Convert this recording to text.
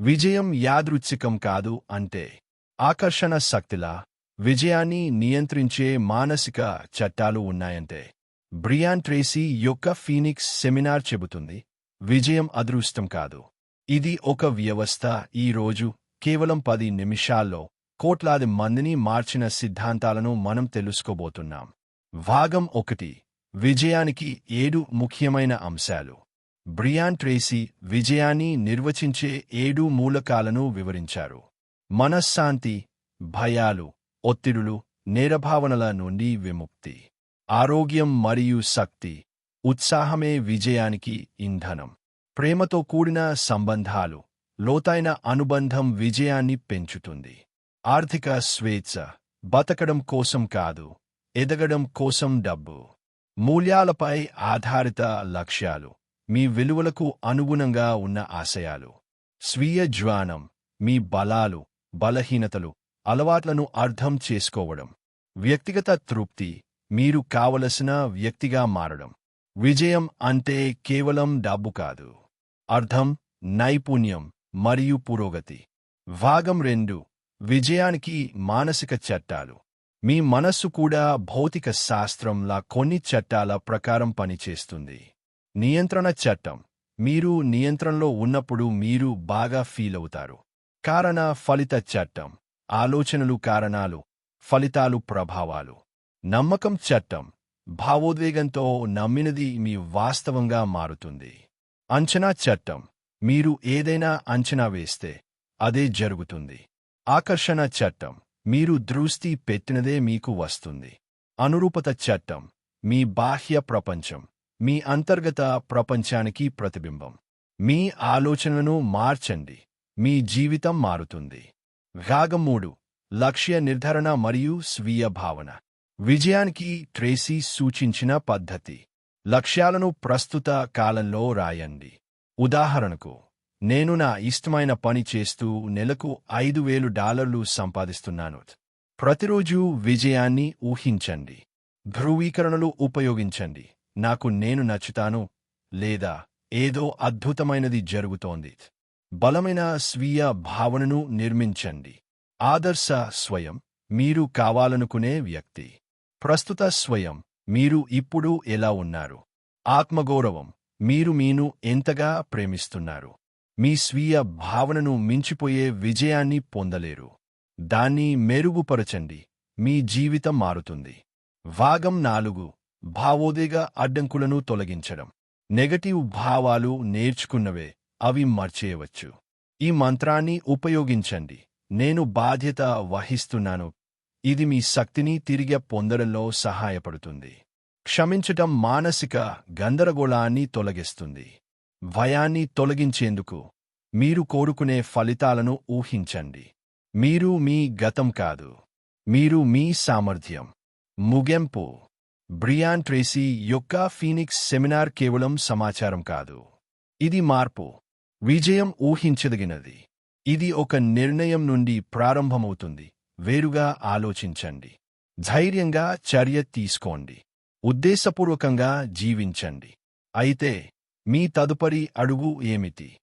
విజయం యాదృచ్ఛికం కాదు అంటే ఆకర్షణ శక్తిలా విజయాన్ని నియంత్రించే మానసిక చట్టాలు ఉన్నాయంటే బ్రియాన్ ట్రేసీ యొక్క ఫీనిక్స్ సెమినార్ చెబుతుంది విజయం అదృష్టం కాదు. ఇది ఒక వ్యవస్థ ఈ రోజు కేవలం పది నిమిషాల్లో కోట్లాది మందిని మార్చిన సిద్ధాంతాలను మనం తెలుసుకోబోతున్నాం. భాగం ఒకటి విజయానికి ఏడు ముఖ్యమైన అంశాలు. బ్రియాన్ ట్రేసీ విజయాన్ని నిర్వచించే ఏడు మూలకాలను వివరించారు. మనశ్శాంతి భయాలు ఒత్తిడులు నేరభావనల నుండి విముక్తి ఆరోగ్యం మరియు శక్తి ఉత్సాహమే విజయానికి ఇంధనం. ప్రేమతో కూడిన సంబంధాలు లోతైన అనుబంధం విజయాన్ని పెంచుతుంది. ఆర్థిక స్వేచ్ఛ బతకడం కోసం కాదు ఎదగడం కోసం డబ్బు మూల్యాలపై ఆధారిత లక్ష్యాలు మీ విలువలకు అనుగుణంగా ఉన్న ఆశయాలు. స్వీయ జ్వానం మీ బలాలు బలహీనతలు అలవాట్లను అర్థం చేసుకోవడం. వ్యక్తిగత తృప్తి మీరు కావలసిన వ్యక్తిగా మారడం. విజయం అంటే కేవలం డబ్బు కాదు. అర్థం నైపుణ్యం మరియు పురోగతి. భాగం రెండు విజయానికి మానసిక చట్టాలు. మీ మనస్సు కూడా భౌతిక శాస్త్రంలా కొన్ని చట్టాల ప్రకారం పనిచేస్తుంది. నియంత్రణ చట్టం. మీరు నియంత్రణలో ఉన్నప్పుడు మీరు బాగా ఫీల్ అవుతారు. కారణ ఫలిత చట్టం. ఆలోచనలు కారణాలు. ఫలితాలు ప్రభావాలు. నమ్మకం చట్టం. భావోద్వేగంతో నమ్మినది మీ వాస్తవంగా మారుతుంది. అంచనా చట్టం. మీరు ఏదైనా అంచనా వేస్తే అదే జరుగుతుంది. ఆకర్షణ చట్టం. మీరు దృష్టి పెట్టినదే మీకు వస్తుంది. అనురూపత చట్టం. మీ బాహ్య ప్రపంచం. మీ అంతర్గత ప్రపంచానికి ప్రతిబింబం. మీ ఆలోచనను మార్చండి. మీ జీవితం మారుతుంది. భాగం మూడు లక్ష్య నిర్ధారణ మరియు స్వీయ భావన. విజయానికి ట్రేసీ సూచించిన పద్ధతి. లక్ష్యాలను ప్రస్తుత కాలంలో రాయండి. ఉదాహరణకు నేను నా ఇష్టమైన పని చేస్తూ నెలకు ఐదు వేలు డాలర్లు సంపాదిస్తున్నాను. ప్రతిరోజు విజయాన్ని ఊహించండి. ధ్రువీకరణలు ఉపయోగించండి. నాకు నేను నచ్చుతాను లేదా ఏదో అద్భుతమైనది జరుగుతోంది. బలమైన స్వీయ భావనను నిర్మించండి. ఆదర్శ స్వయం మీరు కావాలనుకునే వ్యక్తి. ప్రస్తుత స్వయం మీరు ఇప్పుడు ఎలా ఉన్నారు? ఆత్మగౌరవం మీరు మీను ఎంతగా ప్రేమిస్తున్నారు? మీ స్వీయ భావనను మించిపోయే విజయాన్ని పొందలేరు. దాన్ని మెరుగుపరచండి. మీ జీవితం మారుతుంది. భాగం నాలుగు భావోద్వేగ అడ్డంకులను తొలగించడం. నెగటివ్ భావాలు నేర్చుకున్నవే అవి మర్చేయవచ్చు. ఈ మంత్రాన్ని ఉపయోగించండి. నేను బాధ్యత వహిస్తున్నాను. ఇది మీ శక్తిని తిరిగి పొందడంలో సహాయపడుతుంది. క్షమించటం మానసిక గందరగోళాన్ని తొలగిస్తుంది. భయాన్ని తొలగించేందుకు మీరు కోరుకునే ఫలితాలను ఊహించండి. మీరు మీ గతం కాదు. మీరు మీ సామర్థ్యం. ముగింపు. బ్రియాన్ ట్రేసీ యొక్క ఫీనిక్స్ సెమినార్ కేవలం సమాచారం కాదు. ఇది మార్పు. విజయం ఊహించదగినది. ఇది ఒక నిర్ణయం నుండి ప్రారంభమవుతుంది. వేరుగా ఆలోచించండి. ధైర్యంగా చర్య తీసుకోండి. ఉద్దేశపూర్వకంగా జీవించండి. అయితే మీ తదుపరి అడుగు ఏమిటి?